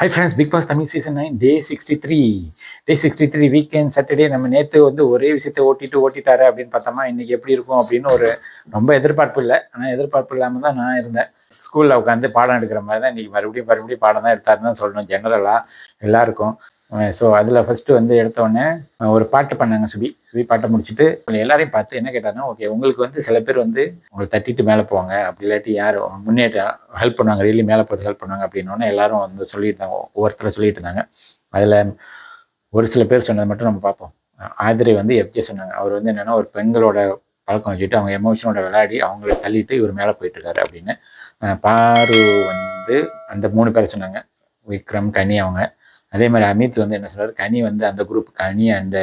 Hi friends Bigg Boss Tamil season nine day sixty three day sixty three weekend Saturday நம்ம நேற்று வந்து ஒரே விஷயத்தை ஓட்டிட்டு ஓட்டிட்டாரு அப்படின்னு பார்த்தோமா இன்னைக்கு எப்படி இருக்கும் அப்படின்னு ஒரு ரொம்ப எதிர்பார்ப்பு இல்லை. ஆனால் எதிர்பார்ப்பு இல்லாமல் தான் நான் இருந்தேன். ஸ்கூலில் உட்காந்து பாடம் எடுக்கிற மாதிரி தான் இன்றைக்கி மறுபடியும் மறுபடியும் பாடம் தான் எடுத்தாருன்னு தான் சொல்லணும் ஜெனரலாக எல்லாருக்கும். ஸோ அதில் ஃபஸ்ட்டு வந்து எடுத்தோடனே ஒரு பாட்டு பண்ணாங்க சுபி. சுபி பாட்டை முடிச்சுட்டு எல்லாரையும் பார்த்து என்ன கேட்டாங்கன்னா ஓகே உங்களுக்கு வந்து சில பேர் வந்து உங்களை தட்டிட்டு மேலே போவாங்க. அப்படி இல்லாட்டி யார் முன்னேற்ற ஹெல்ப் பண்ணுவாங்க. ரெய்லி மேலே போகிறது ஹெல்ப் பண்ணுவாங்க. அப்படின்னோடனே எல்லாரும் வந்து சொல்லியிருந்தாங்க ஒவ்வொருத்தரை சொல்லிட்டு இருந்தாங்க. அதில் ஒரு சில பேர் சொன்னதை மட்டும் நம்ம பார்ப்போம். ஆதிரை வந்து எஃப்ஜே சொன்னாங்க. அவர் வந்து என்னென்னா ஒரு பெண்களோட பழக்கம் வச்சுட்டு அவங்க எமோஷனோட விளையாடி அவங்கள தள்ளிட்டு இவர் மேலே போயிட்டுருக்காரு அப்படின்னு. பாரு வந்து அந்த மூணு பேரை சொன்னாங்க. விக்ரம் கனி அவங்க. அதே மாதிரி அமித் வந்து என்ன சொல்கிறார் கனி வந்து அந்த group Ghani and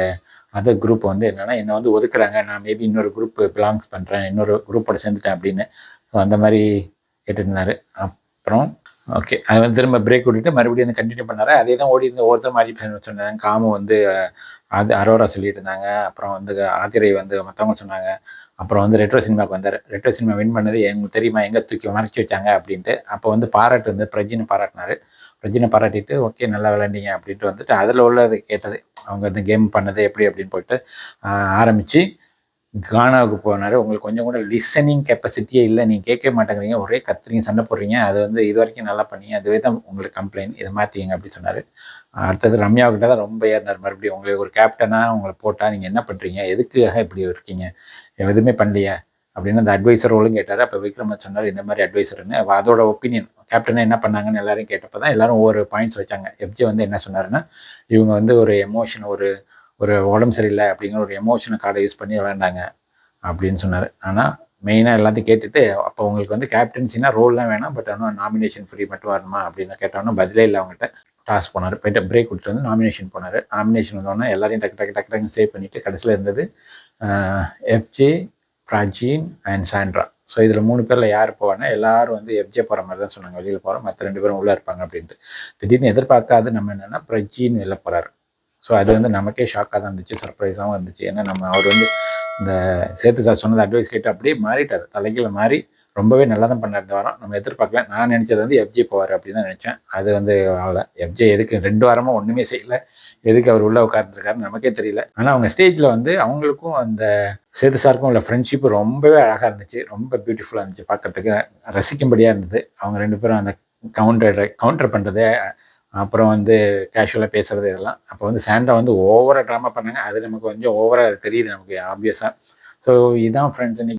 other group வந்து என்னன்னா என்னை வந்து ஒதுக்குறாங்க. நான் மேபி இன்னொரு குரூப் பிலாங்ஸ் பண்ணுறேன் இன்னொரு குரூப்போட சேர்ந்துட்டேன் அப்படின்னு ஸோ அந்த மாதிரி கேட்டிருந்தார். அப்புறம் ஓகே அது வந்து திரும்ப பிரேக் விட்டுட்டு மறுபடியும் வந்து கண்டினியூ பண்ணார். அதே தான் ஓடி இருந்த ஒருத்தர் மாதிரி சொன்னாங்க? காமு வந்து அது அரோரா சொல்லிட்டு இருந்தாங்க. அப்புறம் வந்து ஆதிரை வந்து மற்றவங்க சொன்னாங்க. அப்புறம் வந்து ரெட்ரோ சினிமாவுக்கு வந்தார். ரெட்ரோ சினிமா வின் பண்ணது எங்களுக்கு தெரியுமா? எங்கே தூக்கி உணர்ச்சி வச்சாங்க அப்படின்ட்டு. அப்போ வந்து பாராட்டு வந்து பிரஜின்னு பாராட்டினார். ரஜினை பாராட்டிட்டு ஓகே நல்லா விளாண்டிங்க அப்படின்ட்டு வந்துட்டு அதில் உள்ளது கேட்டது. அவங்க இந்த கேம் பண்ணது எப்படி அப்படின்னு போயிட்டு ஆரம்பித்து கானாவுக்கு போனார். உங்களுக்கு கொஞ்சம் கூட லிசனிங் கெப்பாசிட்டியே இல்லை. நீங்கள் கேட்க மாட்டேங்கிறீங்க. ஒரே கத்துறீங்க சண்டை போடுறீங்க. அது வந்து இது வரைக்கும் நல்லா பண்ணீங்க. அதுவே தான் உங்களுக்கு கம்ப்ளைண்ட் இதை மாற்றிங்க அப்படி சொன்னார். அடுத்தது ரம்யாவுக்கிட்ட தான் ரொம்ப ஏறினார். மறுபடியும் உங்களுக்கு ஒரு கேப்டனாக உங்களை போட்டால் நீங்கள் என்ன பண்ணுறீங்க எதுக்காக இப்படி இருக்கீங்க? எதுவுமே பண்ணலையா. அப்படின்னு அந்த அட்வைசர் ரோலும் கேட்டார். அப்போ விக்ரம சொன்னார் இந்த மாதிரி அட்வைசர்னு அதோட ஒப்பீனியன் கேப்டனை என்ன பண்ணாங்கன்னு எல்லாரும் கேட்டப்போ தான் எல்லாரும் ஒவ்வொரு பாயிண்ட்ஸ் வச்சாங்க. எஃப்ஜே வந்து என்ன சொன்னாருன்னா இவங்க வந்து ஒரு எமோஷன் ஒரு ஒரு உடம்பு சரியில்லை அப்படிங்கிற ஒரு எமோஷனை கார்டை யூஸ் பண்ணி விளையாண்டாங்க. அப்படின்னு சொன்னார். ஆனால் மெயினாக எல்லாத்தையும் கேட்டுட்டு அப்போ உங்களுக்கு வந்து கேப்டன்சினா ரோல்லாம் வேணாம் பட் ஆனால் நாமினேஷன் ஃப்ரீ மட்டும் வரணுமா அப்படின்னு கேட்டோன்னா பதிலே இல்லை அவங்ககிட்ட. டாஸ் போனார். போயிட்டு பிரேக் கொடுத்துட்டு வந்து நாமினேஷன் போனார். நாமினேஷன் வந்தோடனே எல்லாரையும் டக்கு டக்கு டக்கு டக்கு சேவ் பண்ணிவிட்டு கடைசியில் இருந்தது FJ Prajin and Sandra so இதில் மூணு பேரில் யார் போவானா எல்லாரும் வந்து எஃப்ஜே போகிற மாதிரி தான் சொன்னாங்க வெளியில் போகிறோம் மற்ற ரெண்டு பேரும் உள்ளே இருப்பாங்க அப்படின்ட்டு. திடீர்னு எதிர்பார்க்காது நம்ம என்னென்னா பிரஜின்னு வெளில போகிறாரு ஸோ அது வந்து நமக்கே ஷாக்காக தான் இருந்துச்சு சர்ப்ரைஸாகவும் இருந்துச்சு. ஏன்னா நம்ம அவர் வந்து இந்த சேத்து சார் சொன்னது அட்வைஸ் கேட்டு அப்படியே மாறிட்டார். தலைகீழ மாறி ரொம்பவே நல்லா தான் பண்ணார் இந்த வாரம். நம்ம எதிர்பார்க்கல. நான் நினச்சது வந்து எஃப்ஜே போவார் அப்படின்னு தான் நினச்சேன். அது வந்து ஆகலை. எஃப்ஜே எதுக்கு? ரெண்டு வாரமாக ஒன்றுமே செய்யலை. எதுக்கு அவர் உள்ளே உட்கார்ந்துருக்காருன்னு நமக்கே தெரியல. ஆனால் அவங்க ஸ்டேஜில் வந்து அவங்களுக்கும் அந்த சேது சாருக்கும் உள்ள ஃப்ரெண்ட்ஷிப் ரொம்பவே அழகாக இருந்துச்சு. ரொம்ப பியூட்டிஃபுல்லாக இருந்துச்சு பார்க்குறதுக்கு ரசிக்கும்படியாக இருந்தது. அவங்க ரெண்டு பேரும் அந்த கவுண்டர் கவுண்டர் பண்ணுறது அப்புறம் வந்து கேஷுவலாக பேசுகிறது இதெல்லாம். அப்போ வந்து சாண்டா வந்து ஓவராக ட்ராமா பண்ணாங்க. அது நமக்கு கொஞ்சம் ஓவராக தெரியுது நமக்கு ஆப்வியஸாக ஸோ இதான் ஃப்ரெண்ட்ஸ்